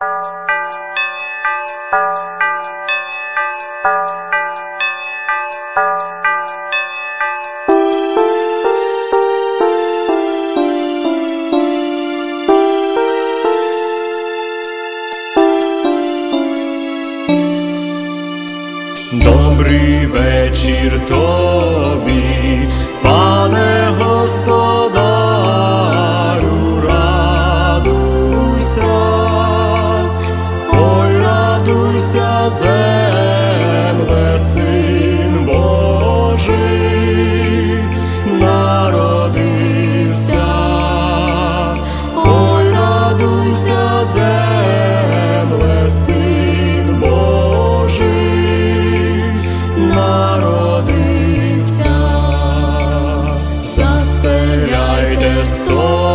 you. store.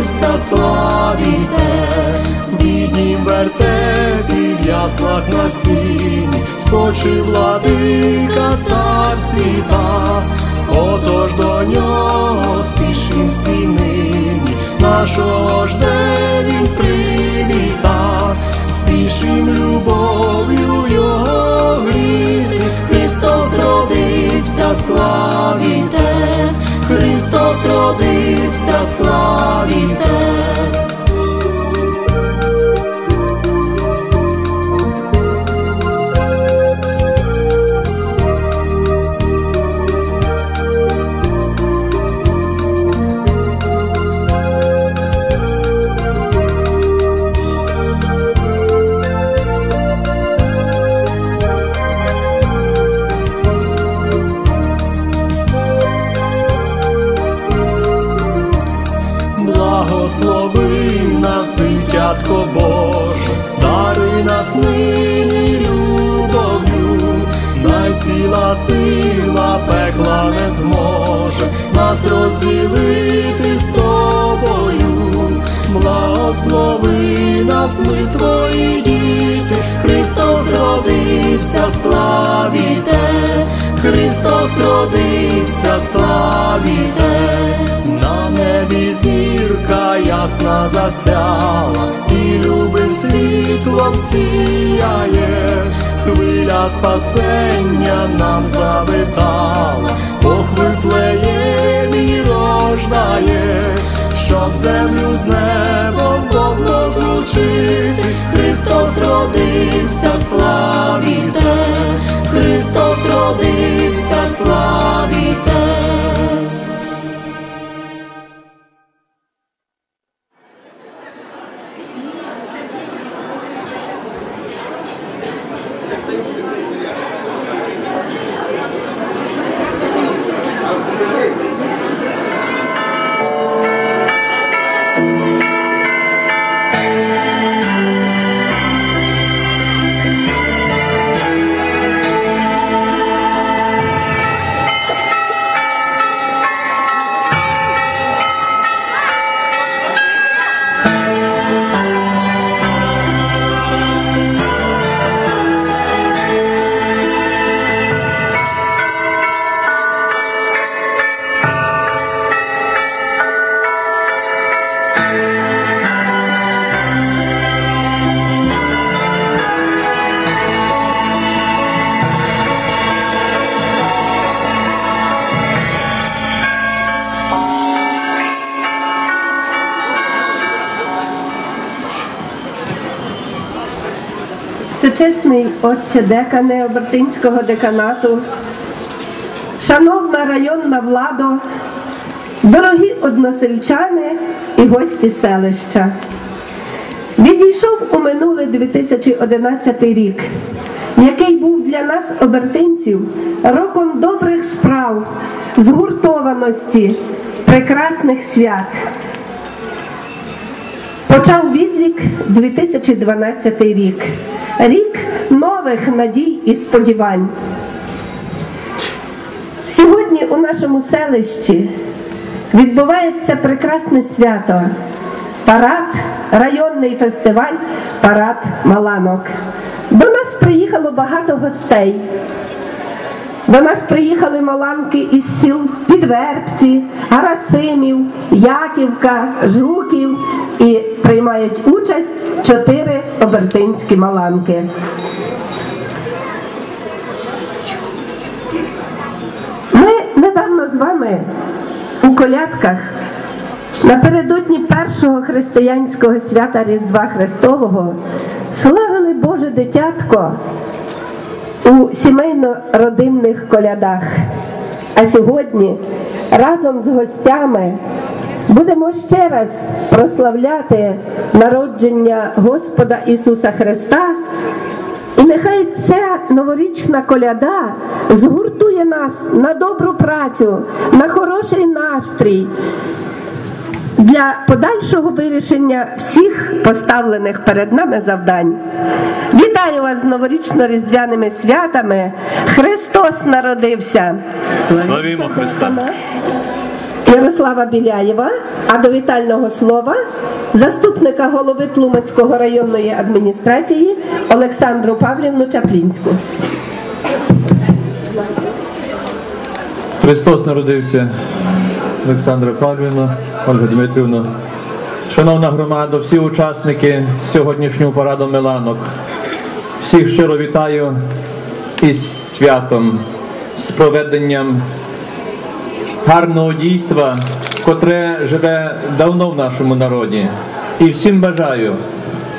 Родився, славіте, в біднім вертепі в яслах на сіні, спочив владика цар світа, отож до нього спішим всі нині, нашого жде він привіта, спішим любов'ю його гріти, Христос родився, славіте, Христос родився, славіте. Родився, славіте, Христос родився, славіте, на небі зірка ясна засяла, і любим світлом сіяє, хвиля спасення нам завитала, Бог Вифлеємі рождає, щоб землю з небом водно злучити, Христос родився, славіте, Христос родився, славіте. Отче декане Обертинського деканату, шановна районна влада, дорогі односельчани і гості селища. Відійшов у минулий 2011 рік, який був для нас, обертинців, роком добрих справ, згуртованості, прекрасних свят. Почав відлік 2012 рік. Рік нових надій і сподівань. Сьогодні у нашому селищі відбувається прекрасне свято. Парад, районний фестиваль, парад Маланок. До нас приїхало багато гостей. До нас приїхали маланки із сіл Підвербці, Гарасимів, Яківка, Жуків і приймають участь чотири обертинські маланки. Ми недавно з вами у колядках напередодні першого християнського свята Різдва Христового славили Боже дитятко у сімейно-родинних колядах. А сьогодні разом з гостями будемо ще раз прославляти народження Господа Ісуса Христа І нехай ця новорічна коляда згуртує нас на добру працю, на хороший настрій для подальшого вирішення всіх поставлених перед нами завдань. Вітаю вас з новорічно-різдвяними святами. Христос народився. Славімо Христа! Ярослава Біляєва, а до вітального слова заступника голови Тлумацького районної адміністрації Олександру Павлівну Чаплінську. Христос народився, Олександра Павлівна, Ольга Дмитрівна. Шановна громада, всі учасники сьогоднішнього параду Миланок. Всіх щиро вітаю із святом, з проведенням гарного дійства, котре живе давно в нашому народі. І всім бажаю,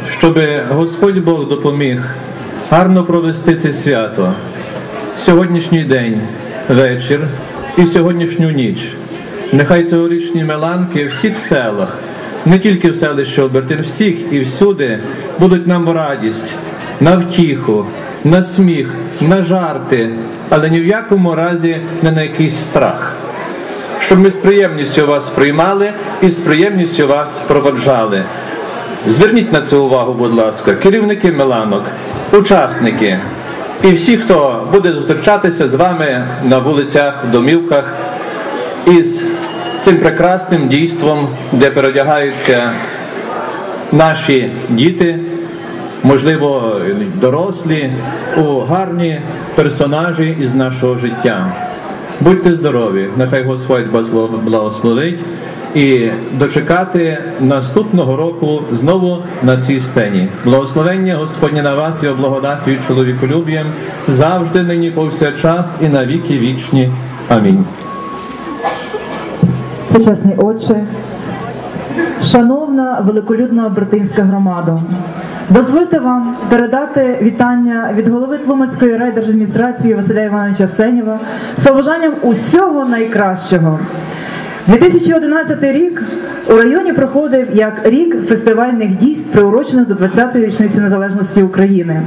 щоб Господь Бог допоміг гарно провести це свято. Сьогоднішній день, вечір і сьогоднішню ніч. Нехай цьогорічні меланки всіх селах, не тільки в селищі Обертин, всіх і всюди будуть нам в радість, на втіху, на сміх, на жарти, але ні в якому разі не на якийсь страх. Щоб ми з приємністю вас приймали і з приємністю вас проводжали. Зверніть на це увагу, будь ласка, керівники Миланок, учасники і всі, хто буде зустрічатися з вами на вулицях, домівках із цим прекрасним дійством, де переодягаються наші діти, можливо, дорослі, у гарні персонажі із нашого життя. Будьте здорові, нехай Господь благословить і дочекати наступного року знову на цій сцені. Благословення Господнє на вас, його благодаті і чоловіколюб'ям завжди нині повсякчас і на віки вічні. Амінь. Всечесний Отче, шановна великолюдна Братинська громада, дозвольте вам передати вітання від голови Тлумацької райдержадміністрації Василя Івановича Сенєва з побажанням усього найкращого. 2011 рік у районі проходив як рік фестивальних дійств, приурочених до 20-ї річниці незалежності України.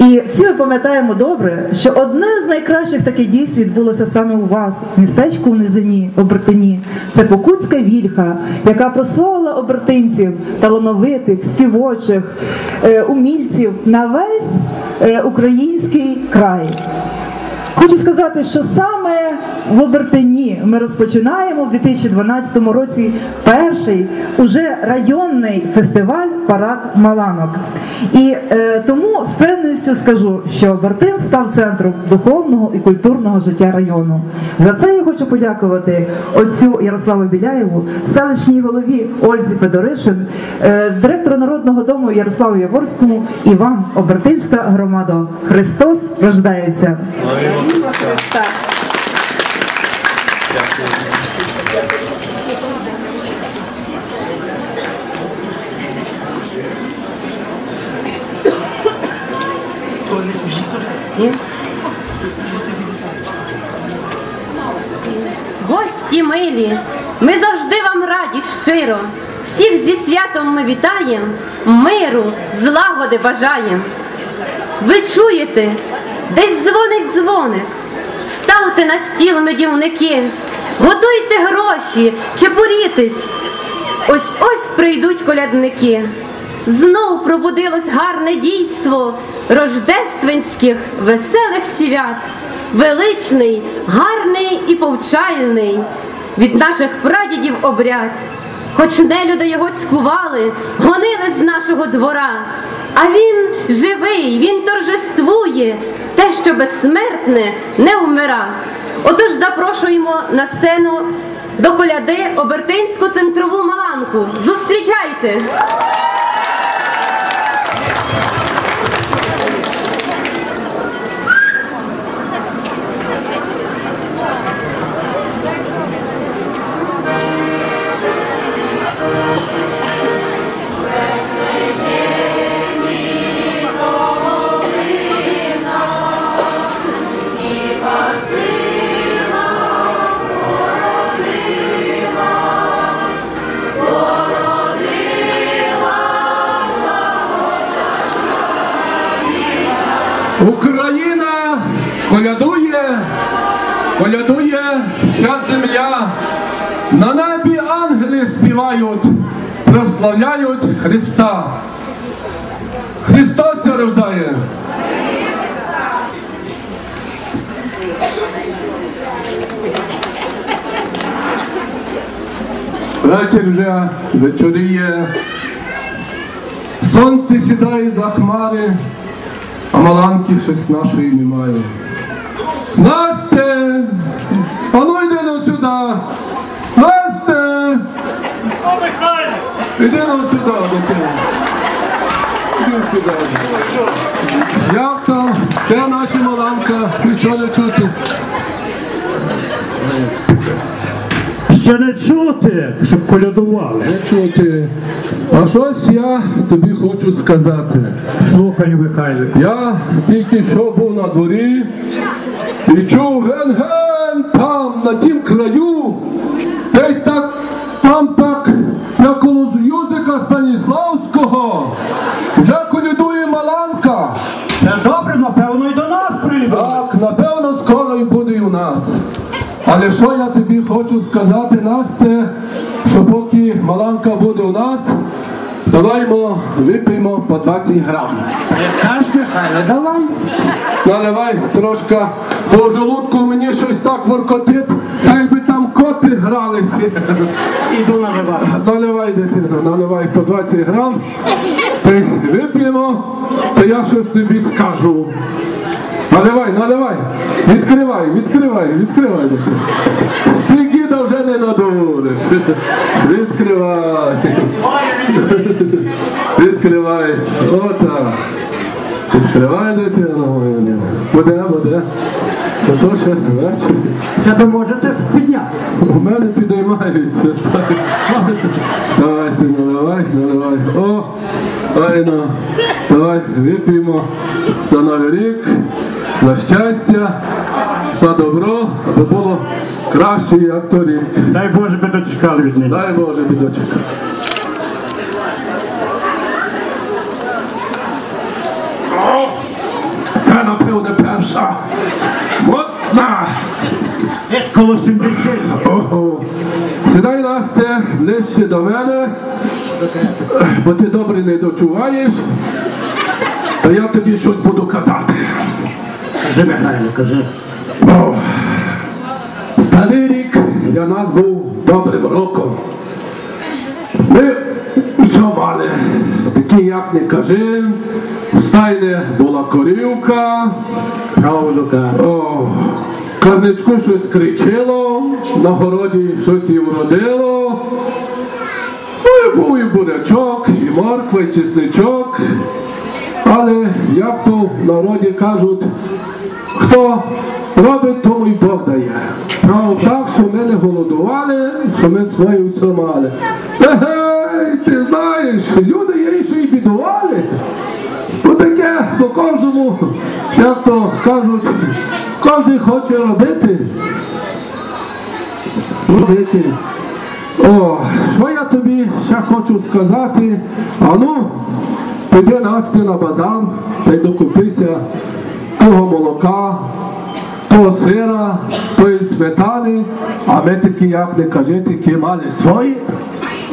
І всі ми пам'ятаємо добре, що одне з найкращих таких дійств відбулося саме у вас, в містечку в Низині, Обертині. Це Покутська вільха, яка прославила обертинців, талановитих, співочих, е, умільців на весь е, український край. Хочу сказати, що саме в Обертині ми розпочинаємо в 2012 році перший уже районний фестиваль Парад Маланок. І е, тому з певністю скажу, що Обертин став центром духовного і культурного життя району. За це я хочу подякувати отцю Ярославу Біляєву, селищній голові Ользі Федоришин, е, директору народного дому Ярославу Яворському і вам, Обертинська громада. Христос рождається. Христа. Гості милі, ми завжди вам раді щиро. Всіх зі святом ми вітаєм, миру, злагоди бажаєм. Ви чуєте, десь дзвонить дзвоник. Ставте на стіл медівники, готуйте гроші, чепурітесь. Ось ось прийдуть колядники. Знов пробудилось гарне дійство рождественських веселих свят, величний, гарний і повчальний від наших прадідів обряд. Хоч нелюди його цькували, гонили з нашого двора. А він живий, він торжествує те, що безсмертне не вмира. Отож запрошуємо на сцену до коляди Обертинську центрову маланку. Зустрічайте! Прославляють Христа. Христос ся рождає. Вечір вже вечоріє, сонце сідає за хмари, а маланки щось нашої немає. Насте! А ну йди сюди! Насте! Іди ну сюди, дитина. Іди сюди. Як там? Де наша маланка? Нічого не чути. Ще не чути, щоб колядували. Не чути. А щось я тобі хочу сказати. Слухаю, Михайлик. Я тільки що був на дворі і чув ген-ген там, на тім краю, Станіславського, вже колядує Маланка. Це добре, напевно, і до нас прийде. Так, напевно, скоро і буде і у нас. Але що я тобі хочу сказати, Насте, що поки Маланка буде у нас, даваймо вип'ємо по 20 грам. Наш Михайло, давай. Наливай трошки, в желудку мені щось так воркотить, там коти гралися. Іду наливати. Наливай, дитина, наливай по 20 грам. Ти вип'ємо, то я щось тобі скажу. Наливай, наливай. Відкривай, відкривай, відкривай. Ти гіда вже не надуриш. Відкривай. Відкривай. Отак. Відкривай дитину. Буде, буде. То то ще вечір. Тебе можете підняти. У мене підіймаються. Давайте, наливай, наливай. О, айно. Давай вип'ємо на новий рік, на щастя, за добро, аби було краще, як торік. Дай Боже, би дочекали від неї. Дай Боже, бідочок. О, Це, напевне, перша. Коло 70. Ого. Сідай, Насте, ближче до мене, бо ти добре не дочуваєш, то я тобі щось буду казати. Кажи, Михайло, кажи. О, Старий рік для нас був добрим роком. Ми все мали, як не кажи, в стайні була корівка. О, Карничку щось кричило, на городі щось і вродило. Ну і був і бурячок, і морква, і чесничок. Але як то в народі кажуть, хто робить, тому й Бог дає. Так, що ми не голодували, що ми своє все мали. Ти знаєш, люди є, що і бідували. Ну по кожному, як то кажуть, кожен хоче робити. Робити. О, що я тобі ще хочу сказати? А ну, піди Насти на базар та й докупися того молока, того сира, тої сметани, а ми такі, як не кажи, такі мали свої.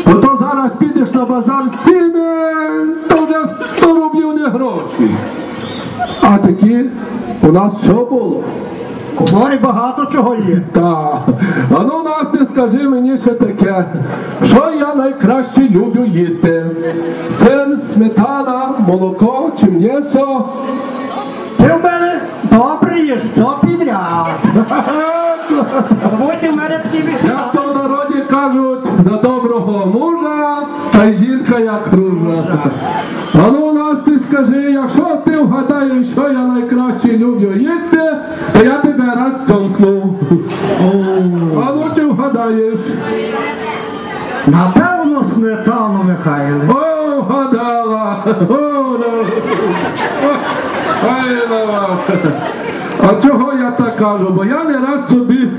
Бо то зараз підеш на базар ціни, то вже 100 рублів не гроші. А такі у нас все було. Говори багато чого є. Так. А ну нас ти скажи мені ще таке, що я найкраще люблю їсти. Сир, сметана, молоко чи м'ясо. Ти в мене добре їш, все підряд. Будь у мене такі Як то в народі кажуть, за та й жінка як ружа. А ну нас ти скажи, якщо ти вгадаєш, що я найкраще люблю їсти, то я тебе раз цьомкну. А ну ти вгадаєш. Напевно, сметану, Михайле. О, гадала! О, ну. Ну. А чого я так кажу? Бо я не раз собі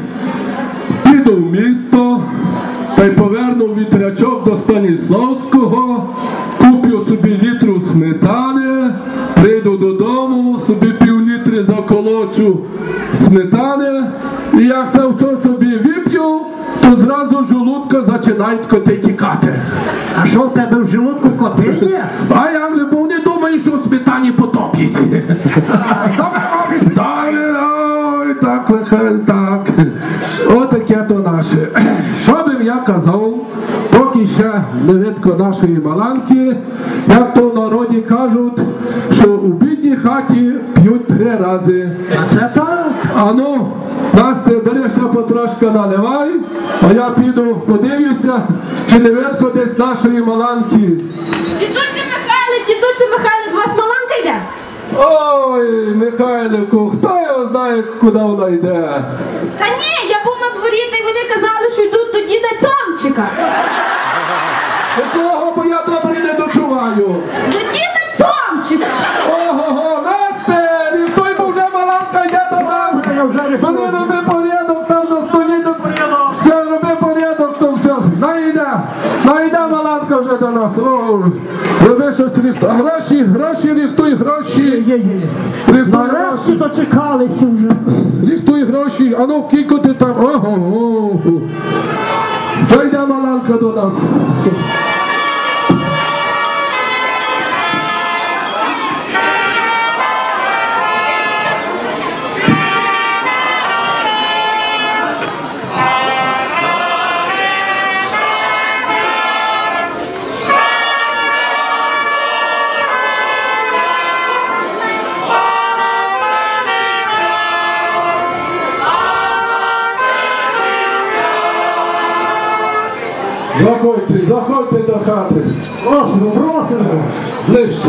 піду в місто починають коти тікати. А що в тебе в желудку коти є? А я вже був не думаю, що в сметані потопіться. Так, ой, так, так. Отаке то наше. Що би я казав, поки ще не видко нашої маланки, як то в народі кажуть, що у бідній хаті п'ють три рази. А це так. А ну, Насте, бери потрошки наливай, а я піду подивлюся, не видко десь нашої маланки. Дідусю Михайлик, дідусю Михайлик, у вас маланка йде? Ой, Михайлику, хто його знає, куди вона йде? Та ні, я був на дворі, та й вони казали, що йдуть до діда Цьомчика. Якого, бо я добре не дочуваю. Щось ріхту. А гроші, гроші, ріхтуй, гроші. Є, Нарешті гроші. дочекалися вже. Ріхтуй гроші, а ну кіко ти там. Ого, ого. Вже йде маланка до нас. Заходьте, заходьте до хати. Просимо, просимо. Ближче.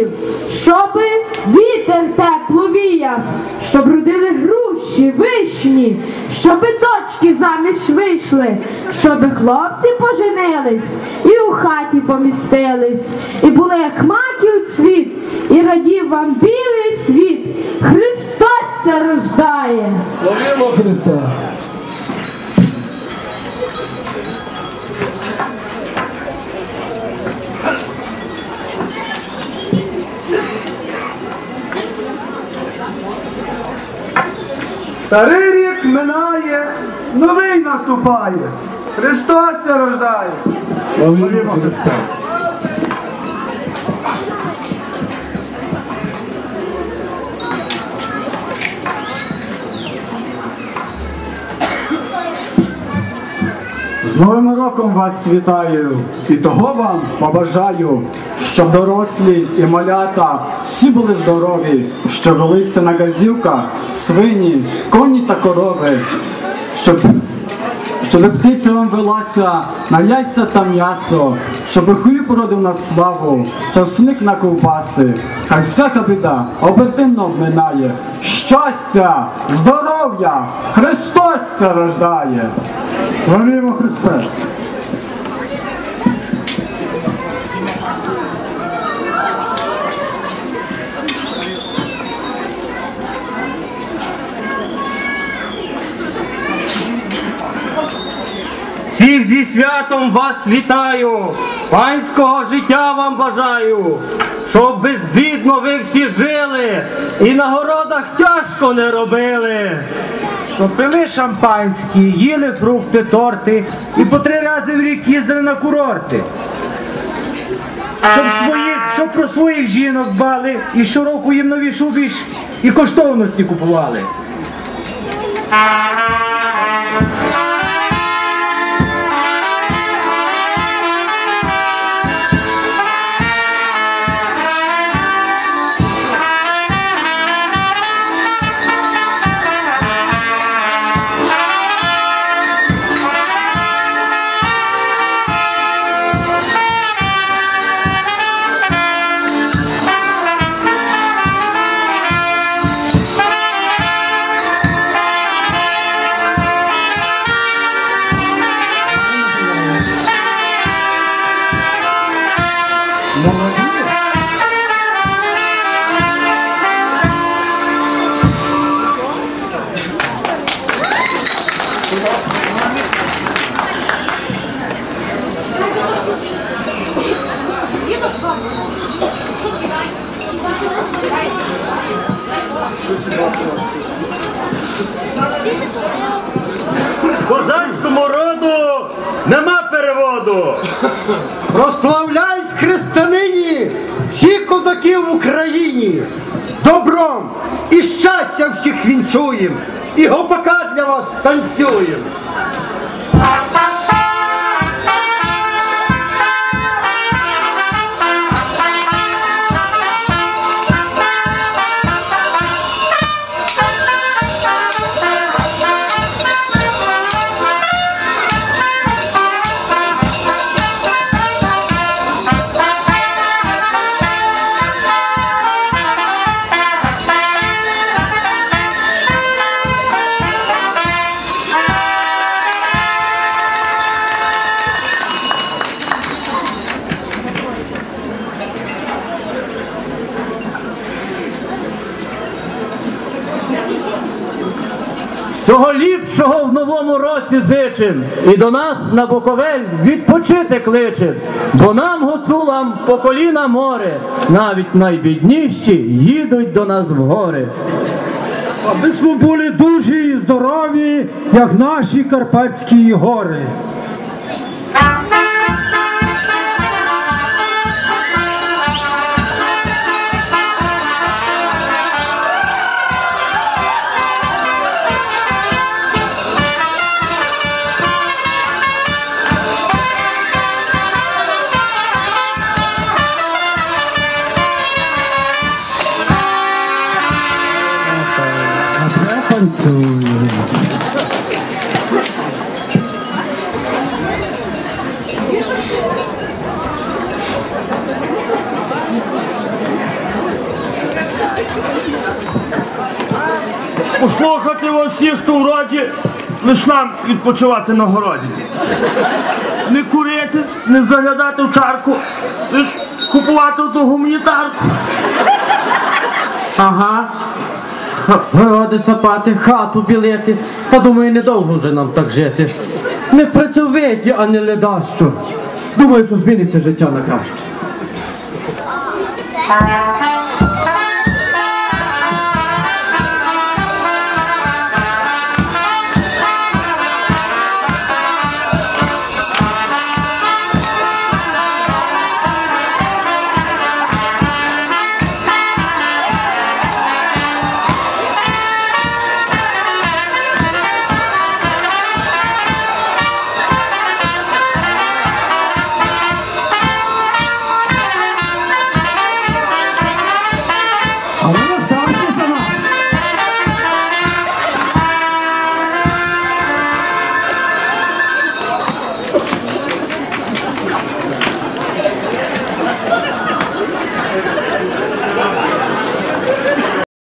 Суховіїв, щоб вітер тепло віяв, щоб родили груші, вишні, щоб дочки заміж вийшли, щоб хлопці поженились і у хаті помістились, і були як маків цвіт, і радів вам білий світ. Христос рождає. Славімо Христа. Старий рік минає, новий наступає. Христос рождає. З Новим роком вас вітаю і того вам побажаю, щоб дорослі і малята всі були здорові, щоб велися на газівках свині, коні та корови, щоб, щоб птиця вам велася на яйця та м'ясо, щоб хліб родив на славу, часник на ковбаси, хай всяка біда обертинно минає. Щастя, здоров'я, Христос це рождає. Славімо Христа. Всіх зі святом вас вітаю, панського життя вам бажаю, щоб безбідно ви всі жили і на городах тяжко не робили. Щоб пили шампанські, їли фрукти, торти і по три рази в рік їздили на курорти. Щоб, своїх, щоб про своїх жінок дбали і щороку їм нові шубі і коштовності купували. Гопака зичим. І до нас на Буковель відпочити кличем. Бо нам, гуцулам, по коліна море, навіть найбідніші їдуть до нас в гори. Аби ми були дуже і здорові, як наші Карпатські гори. Відпочивати на городі. Не курити, не заглядати в чарку, лиш купувати ту гуманітарку. Ага. Городи сапати, хату білити. Та думаю, недовго вже нам так жити. Ми працьовиті, а не ледащо. Думаю, що зміниться життя на краще.